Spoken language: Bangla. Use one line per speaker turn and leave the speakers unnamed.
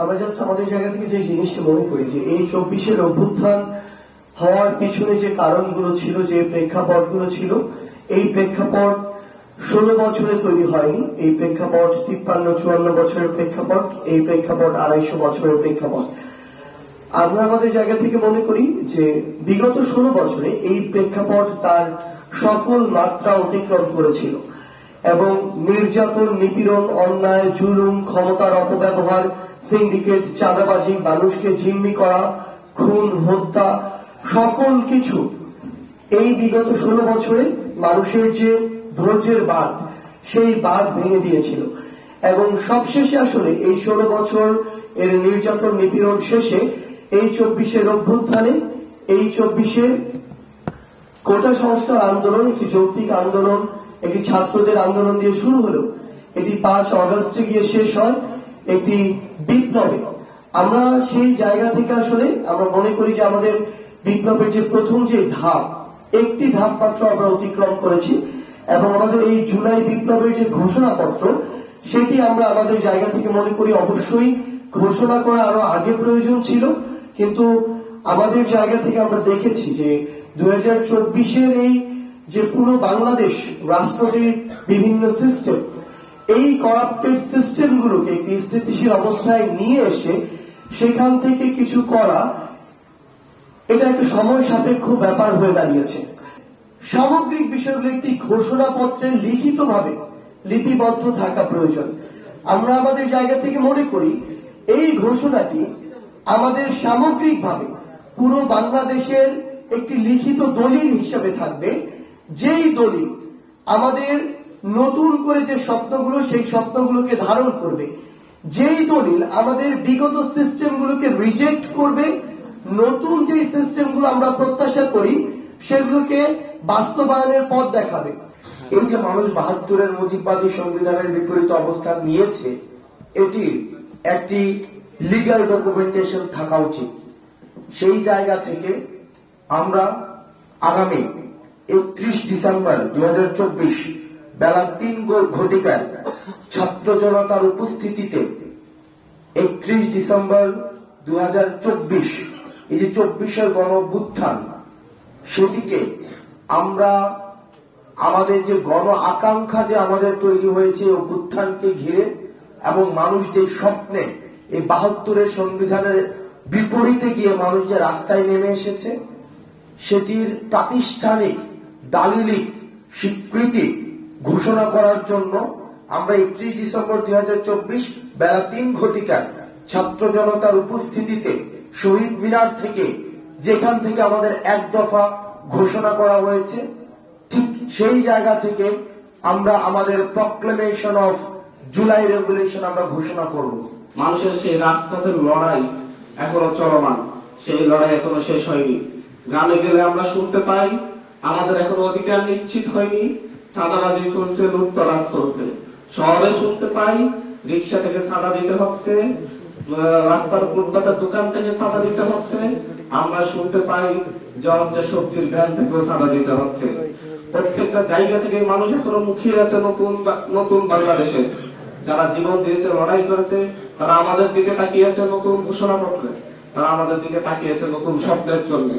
আমরা জাস্ট আমাদের জায়গা থেকে যে জিনিসটা মনে করি যে এই চব্বিশের অভ্যুত্থান হওয়ার পিছনে যে কারণগুলো ছিল, যে প্রেক্ষাপটগুলো ছিল, এই প্রেক্ষাপট ষোলো বছরে তৈরি হয়নি, এই প্রেক্ষাপট তিপ্পান্ন, চুয়ান্ন বছরের প্রেক্ষাপট, এই প্রেক্ষাপট আড়াইশো বছরের প্রেক্ষাপট। আমরা আমাদের জায়গা থেকে মনে করি যে বিগত ষোলো বছরে এই প্রেক্ষাপট তার সকল মাত্রা অতিক্রম করেছিল। এবং নির্যাতন, নিপীড়ন, অন্যায়, জুলুম, ক্ষমতার অপব্যবহার, সিন্ডিকেট, চাঁদাবাজি, মানুষকে জিম্মি করা, খুন, হত্যা, সকল কিছু এই বিগত ষোলো বছরে মানুষের যে ধৈর্যের বাঁধ, সেই বাঁধ ভেঙে দিয়েছিল। এবং সবশেষে আসলে এই ষোলো বছর এর নির্যাতন, নিপীড়ন শেষে এই চব্বিশের অভ্যুত্থানে, এই চব্বিশের কোটা সংস্কার আন্দোলন, একটি যৌক্তিক আন্দোলন একটি ছাত্রদের আন্দোলন দিয়ে শুরু হলো এটি পাঁচ অগস্টে গিয়ে শেষ হয় একটি বিপ্লবে। আমরা সেই জায়গা থেকে আসলে আমরা মনে করি যে আমাদের বিপ্লবের যে প্রথম যে ধাপ, একটি ধাপ মাত্র আমরা অতিক্রম করেছি এবং আমাদের এই জুলাই বিপ্লবের যে ঘোষণাপত্র, সেটি আমরা আমাদের জায়গা থেকে মনে করি অবশ্যই ঘোষণা করা আরও আগে প্রয়োজন ছিল। কিন্তু আমাদের জায়গা থেকে আমরা দেখেছি যে দু হাজার চব্বিশের এই যে পুরো বাংলাদেশ রাষ্ট্রটির বিভিন্ন সিস্টেম এই করাপ্টেড সিস্টেমগুলোকে একটি স্থিতিশীল অবস্থায় নিয়ে এসে সেখান থেকে কিছু করা, এটা একটা সময় সাপেক্ষ ব্যাপার হয়ে দাঁড়িয়েছে। সামগ্রিক বিষয়গুলো একটি ঘোষণাপত্রে লিখিতভাবে লিপিবদ্ধ থাকা প্রয়োজন। আমরা আমাদের জায়গা থেকে মনে করি, এই ঘোষণাটি আমাদের সামগ্রিকভাবে পুরো বাংলাদেশের একটি লিখিত দলিল হিসেবে থাকবে। যেই দলিল আমাদের নতুন করে যে স্বপ্নগুলো, সেই স্বপ্নগুলোকে ধারণ করবে, যেই দলিল আমাদের বিগত সিস্টেমগুলোকে রিজেক্ট করবে, নতুন যে সিস্টেমগুলো আমরা প্রত্যাশা করি, সেগুলোকে বাস্তবায়নের পথ দেখাবে।
এই যে মানুষ বাহাত্তরের মুজিববাদী সংবিধানের বিপরীত অবস্থান নিয়েছে এটির একটি লিগ্যাল ডকুমেন্টেশন থাকা উচিত। সেই জায়গা থেকে আমরা আগামী একত্রিশ ডিসেম্বর দু হাজার চব্বিশ, বেলা তিন ঘটিকায় ছাত্র জনতার উপস্থিতিতে একত্রিশ ডিসেম্বর দুই এই যে চব্বিশের গণ অভ্যুত্থান সেটিকে আমরা আমাদের যে গণ আকাঙ্ক্ষা যে আমাদের তৈরি হয়েছে অভ্যুত্থানকে ঘিরে এবং মানুষ যে স্বপ্নে এই বাহাত্তরের সংবিধানের বিপরীতে গিয়ে মানুষ যে রাস্তায় নেমে এসেছে, সেটির প্রাতিষ্ঠানিক দালিলিক স্বীকৃতি ঘোষণা করার জন্য আমরা একত্রিশ ডিসেম্বর দুই বেলা তিন ঘটিকায় ছাত্র জনতার উপস্থিতিতে শহীদ মিনার থেকে, যেখান থেকে আমাদের এক দফা ঘোষণা করা হয়েছে, ঠিক সেই জায়গা থেকে আমরা আমাদের প্রক্লেমেশন অফ জুলাই রেগুলেশন আমরা ঘোষণা করব।
মানুষের সেই রাজপথের লড়াই এখনও চলমান, সেই লড়াই এখনও শেষ হয়নি। গানে গেলে আমরা শুনতে পাই আমাদের এখনও অধিকার নিশ্চিত হয়নি। চাঁদাবাজি চলছে, লুটতরাজ চলছে। শহরে শুনতে পাই, রিক্সা থেকে চাঁদা দিতে হচ্ছে রাস্তার ফুটপাতের দোকান থেকে চাঁদা দিতে হচ্ছে। আমরা শুনতে পাই যে সবজির ভ্যান থেকেও চাঁদা দিতে হচ্ছে। প্রত্যেকটা জায়গা থেকে মানুষ এখনও মুখিয়ে আছে নতুন নতুন বাংলাদেশে। যারা জীবন দিয়েছে, লড়াই করেছে, তারা আমাদের দিকে তাকিয়েছে নতুন ঘোষণাপত্রে। তারা আমাদের দিকে তাকিয়েছে নতুন স্বপ্নের জন্য।